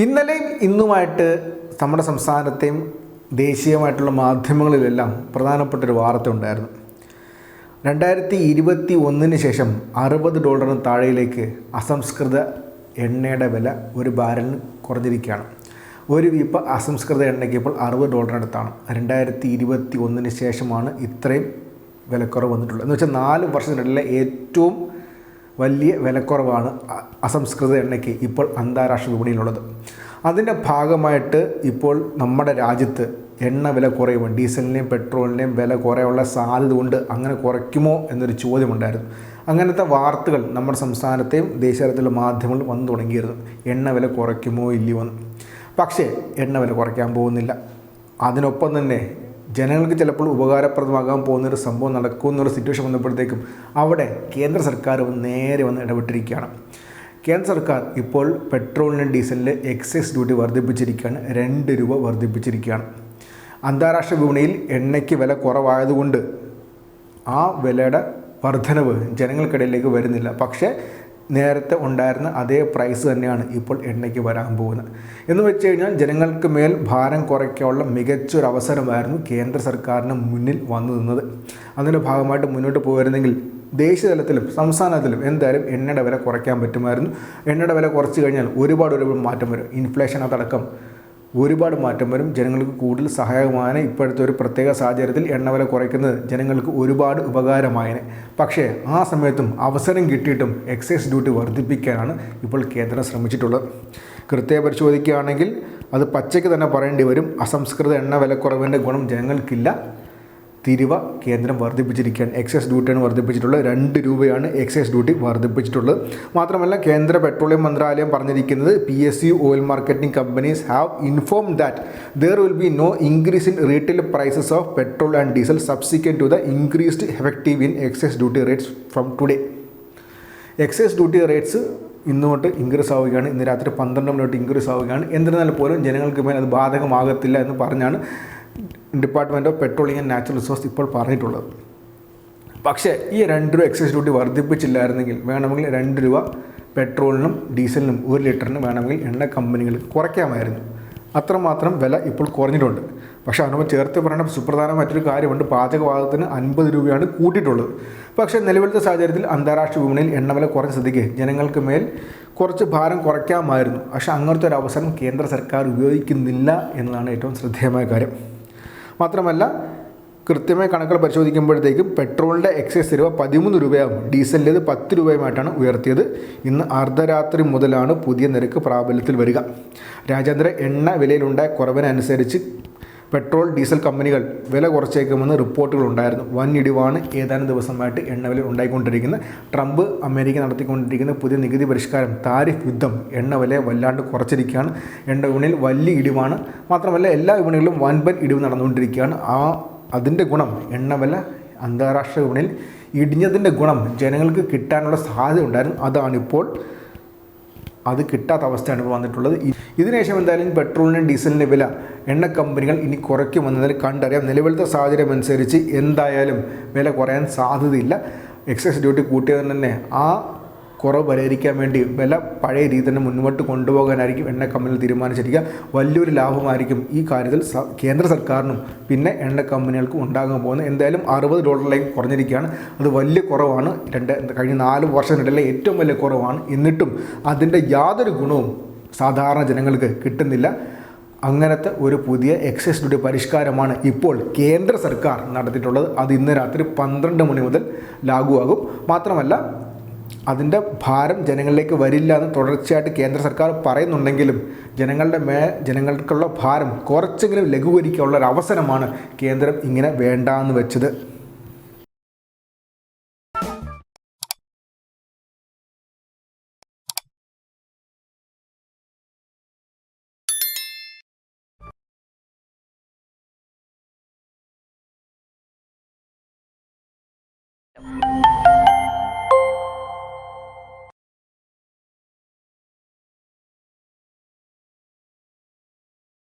ഇന്നലെയും ഇന്നുമായിട്ട് നമ്മുടെ സംസ്ഥാനത്തെയും ദേശീയമായിട്ടുള്ള മാധ്യമങ്ങളിലെല്ലാം പ്രധാനപ്പെട്ട ഒരു വാർത്ത ഉണ്ടായിരുന്നു. രണ്ടായിരത്തി ഇരുപത്തി ഒന്നിന് ശേഷം അറുപത് ഡോളറിന് താഴെയിലേക്ക് അസംസ്കൃത എണ്ണയുടെ വില ഒരു ബാരലിന് കുറഞ്ഞിരിക്കുകയാണ്. ഒരു വീപ്പ അസംസ്കൃത എണ്ണയ്ക്ക് ഇപ്പോൾ അറുപത് ഡോളറിനടുത്താണ് രണ്ടായിരത്തി ഇരുപത്തി ഒന്നിന് ശേഷമാണ് ഇത്രയും വിലക്കുറവ് വന്നിട്ടുള്ളത്. എന്ന് വെച്ചാൽ നാല് വർഷത്തിനിടയിലെ ഏറ്റവും വലിയ വിലക്കുറവാണ് അസംസ്കൃത എണ്ണയ്ക്ക് ഇപ്പോൾ അന്താരാഷ്ട്ര വിപണിയിലുള്ളത്. അതിന്റെ ഭാഗമായിട്ട് ഇപ്പോൾ നമ്മുടെ രാജ്യത്ത് എണ്ണ വില കുറയുമോ ഡീസലിന്റെയും പെട്രോളിന്റെയും വില കുറയാനുള്ള സാധ്യത കൊണ്ട് അങ്ങനെ കുറയ്ക്കുമോ എന്നൊരു ചോദ്യമുണ്ടായിരുന്നു. അങ്ങനത്തെ വാർത്തകൾ നമ്മുടെ സംസ്ഥാനത്തെയും ദേശീയതലത്തിലുള്ള മാധ്യമങ്ങൾ വന്നു തുടങ്ങിയിരുന്നു. എണ്ണ വില കുറയ്ക്കുമോ ഇല്ലയോ എന്ന്. പക്ഷേ എണ്ണ വില കുറയ്ക്കാൻ പോകുന്നില്ല. അതിനൊപ്പം തന്നെ ജനങ്ങൾക്ക് ചിലപ്പോൾ ഉപകാരപ്രദമാകാൻ പോകുന്നൊരു സംഭവം നടക്കും എന്നുള്ള സിറ്റുവേഷൻ വന്നപ്പോഴത്തേക്കും അവിടെ കേന്ദ്ര സർക്കാർ നേരെ വന്ന് ഇടപെട്ടിരിക്കുകയാണ്. കേന്ദ്ര സർക്കാർ ഇപ്പോൾ പെട്രോളിനും ഡീസലിന് എക്സൈസ് ഡ്യൂട്ടി വർദ്ധിപ്പിച്ചിരിക്കുകയാണ്. രണ്ട് രൂപ വർദ്ധിപ്പിച്ചിരിക്കുകയാണ്. അന്താരാഷ്ട്ര വിപണിയിൽ എണ്ണയ്ക്ക് വില കുറവായതുകൊണ്ട് ആ വിലയുടെ വർധനവ് ജനങ്ങൾക്കിടയിലേക്ക് വരുന്നില്ല. പക്ഷേ നേരത്തെ ഉണ്ടായിരുന്ന അതേ പ്രൈസ് തന്നെയാണ് ഇപ്പോൾ എണ്ണയ്ക്ക് വരാൻ പോകുന്നത്. എന്ന് വെച്ച് കഴിഞ്ഞാൽ ജനങ്ങൾക്ക് മേൽ ഭാരം കുറയ്ക്കാനുള്ള മികച്ചൊരു അവസരമായിരുന്നു കേന്ദ്ര സർക്കാരിന് മുന്നിൽ വന്നു നിന്നത്. അതിന്റെ ഭാഗമായിട്ട് മുന്നോട്ട് പോയിരുന്നെങ്കിൽ ദേശീയതലത്തിലും സംസ്ഥാനത്തിലും എന്തായാലും എണ്ണയുടെ വില കുറയ്ക്കാൻ പറ്റുമായിരുന്നു. എണ്ണയുടെ വില കുറച്ച് കഴിഞ്ഞാൽ ഒരുപാട് ഒരുപാട് മാറ്റം വരും. ഇൻഫ്ലേഷൻ അതടക്കം ഒരുപാട് മാറ്റം വരും. ജനങ്ങൾക്ക് കൂടുതൽ സഹായകമാണ് ഇപ്പോഴത്തെ ഒരു പ്രത്യേക സാഹചര്യത്തിൽ എണ്ണവില കുറയ്ക്കുന്നത്. ജനങ്ങൾക്ക് ഒരുപാട് ഉപകാരമായനെ. പക്ഷേ ആ സമയത്തും അവസരം കിട്ടിയിട്ടും എക്സൈസ് ഡ്യൂട്ടി വർദ്ധിപ്പിക്കാനാണ് ഇപ്പോൾ കേന്ദ്രം ശ്രമിച്ചിട്ടുള്ളത്. കൃത്യ പരിശോധിക്കുകയാണെങ്കിൽ അത് പച്ചയ്ക്ക് തന്നെ പറയേണ്ടി വരും. അസംസ്കൃത എണ്ണ വിലക്കുറവിന്റെ ഗുണം ജനങ്ങൾക്കില്ല. തിരിവ കേന്ദ്രം വർദ്ധിപ്പിച്ചിരിക്കുകയാണ്. എക്സൈസ് ഡ്യൂട്ടിയാണ് വർദ്ധിപ്പിച്ചിട്ടുള്ളത്. രണ്ട് രൂപയാണ് എക്സൈസ് ഡ്യൂട്ടി വർദ്ധിപ്പിച്ചിട്ടുള്ളത്. മാത്രമല്ല കേന്ദ്ര പെട്രോളിയം മന്ത്രാലയം പറഞ്ഞിരിക്കുന്നത് P S U oil marketing companies have inform that there will be no increase in retail prices of petrol and diesel subsequent to the increased effective in excise duty rates from today excise duty rates ഇന്നോട്ട് increase ആവുകയാണ്. ഇന്ന് രാത്രി പന്ത്രണ്ട് മണിയോട്ട് increase ആവുകയാണ്. എന്നിരുന്നാൽ പോലും ജനങ്ങൾക്ക് മേൽ അത് ബാധകമാകത്തില്ല എന്ന് പറഞ്ഞാണ് department of petroleum and natural resource ഇപ്പോൾ പറഞ്ഞിട്ടുള്ളത്. പക്ഷേ ഈ രണ്ട് രൂപ എക്സൈസ് ഡ്യൂട്ടി വർദ്ധിപ്പിച്ചില്ലായിരുന്നെങ്കിൽ വേണമെങ്കിൽ രണ്ട് രൂപ പെട്രോളിനും ഡീസലിനും ഒരു ലിറ്ററിനും വേണമെങ്കിൽ എണ്ണ കമ്പനികൾക്ക് കുറയ്ക്കാമായിരുന്നു. അത്രമാത്രം വില ഇപ്പോൾ കുറഞ്ഞിട്ടുണ്ട്. പക്ഷേ അതിനോട് ചേർത്ത് പറയേണ്ട സുപ്രധാന മറ്റൊരു കാര്യമുണ്ട്. പാചകവാതകത്തിന് അൻപത് രൂപയാണ് കൂട്ടിയിട്ടുള്ളത്. പക്ഷേ നിലവിലത്തെ സാഹചര്യത്തിൽ അന്താരാഷ്ട്ര വിപണിയിൽ എണ്ണവില കുറഞ്ഞ സ്ഥിതിക്ക് ജനങ്ങൾക്ക് മേൽ കുറച്ച് ഭാരം കുറയ്ക്കാമായിരുന്നു. പക്ഷേ അങ്ങനത്തെ ഒരു അവസരം കേന്ദ്ര സർക്കാർ ഉപയോഗിക്കുന്നില്ല എന്നതാണ് ഏറ്റവും ശ്രദ്ധേയമായ കാര്യം. മാത്രമല്ല കൃത്യമായ കണക്കുകൾ പരിശോധിക്കുമ്പോഴത്തേക്കും പെട്രോളിന്റെ എക്സൈസ് തരുവ പതിമൂന്ന് രൂപയാകും. ഡീസലിന്റേത് പത്ത് രൂപയുമായിട്ടാണ് ഉയർത്തിയത്. ഇന്ന് അർദ്ധരാത്രി മുതലാണ് പുതിയ നിരക്ക് പ്രാബല്യത്തിൽ വരിക. രാജ്യാന്തര എണ്ണ വിലയിലുണ്ടായ കുറവിനനുസരിച്ച് പെട്രോൾ ഡീസൽ കമ്പനികൾ വില കുറച്ചേക്കുമെന്ന് റിപ്പോർട്ടുകൾ ഉണ്ടായിരുന്നു. വൻ ഇടിവാണ് ഏതാനും ദിവസമായിട്ട് എണ്ണവില ഉണ്ടായിക്കൊണ്ടിരിക്കുന്നത്. ട്രംപ് അമേരിക്ക നടത്തിക്കൊണ്ടിരിക്കുന്ന പുതിയ നികുതി പരിഷ്കാരം താരിഫ് യുദ്ധം എണ്ണവില വല്ലാണ്ട് കുറച്ചിരിക്കുകയാണ്. എണ്ണ വിപണിയിൽ വലിയ ഇടിവാണ്. മാത്രമല്ല എല്ലാ വിപണികളിലും വൻപൻ ഇടിവ് നടന്നുകൊണ്ടിരിക്കുകയാണ്. ആ അതിന്റെ ഗുണം എണ്ണവില അന്താരാഷ്ട്ര വിപണിയിൽ ഇടിഞ്ഞതിന്റെ ഗുണം ജനങ്ങൾക്ക് കിട്ടാനുള്ള സാധ്യത ഉണ്ടായിരുന്നു. അതാണിപ്പോൾ അത് കിട്ടാത്ത അവസ്ഥയാണ് ഇപ്പോൾ വന്നിട്ടുള്ളത്. ഇതിനുശേഷം എന്തായാലും പെട്രോളിനും ഡീസലിന്റെ വില എണ്ണ കമ്പനികൾ ഇനി കുറയ്ക്കുമെന്നതിൽ കണ്ടറിയാം. നിലവിലത്തെ സാഹചര്യം അനുസരിച്ച് എന്തായാലും വില കുറയാൻ സാധ്യതയില്ല. എക്സൈസ് ഡ്യൂട്ടി കൂട്ടിയതിന് തന്നെ ആ കുറവ് പരിഹരിക്കാൻ വേണ്ടി വില പഴയ രീതി തന്നെ മുന്നോട്ട് കൊണ്ടുപോകാനായിരിക്കും എണ്ണ കമ്പനികൾ തീരുമാനിച്ചിരിക്കുക. വലിയൊരു ലാഭമായിരിക്കും ഈ കാര്യത്തിൽ കേന്ദ്ര സർക്കാരിനും പിന്നെ എണ്ണ കമ്പനികൾക്കും ഉണ്ടാകാൻ പോകുന്നത്. എന്തായാലും അറുപത് ഡോളറിലേക്ക് കുറഞ്ഞിരിക്കുകയാണ്. അത് വലിയ കുറവാണ്. രണ്ട് കഴിഞ്ഞ നാല് വർഷത്തിനിടയിലെ ഏറ്റവും വലിയ കുറവാണ്. എന്നിട്ടും അതിന്റെ യാതൊരു ഗുണവും സാധാരണ ജനങ്ങൾക്ക് കിട്ടുന്നില്ല. അങ്ങനത്തെ ഒരു പുതിയ എക്സൈസ് ഡ്യൂട്ടി പരിഷ്കാരമാണ് ഇപ്പോൾ കേന്ദ്ര സർക്കാർ നടത്തിയിട്ടുള്ളത്. അത് ഇന്ന് രാത്രി പന്ത്രണ്ട് മണി മുതൽ ലാഗുവാകും. മാത്രമല്ല അതിന്റെ ഭാരം ജനങ്ങളിലേക്ക് വരില്ല എന്ന് തുടർച്ചയായിട്ട് കേന്ദ്ര സർക്കാർ പറയുന്നുണ്ടെങ്കിലും ജനങ്ങളുടെ മേ ജനങ്ങൾക്കുള്ള ഭാരം കുറച്ചെങ്കിലും ലഘൂകരിക്കാനുള്ള ഒരു അവസരമാണ് കേന്ദ്രം ഇങ്ങനെ വേണ്ടാന്ന് വെച്ചത്.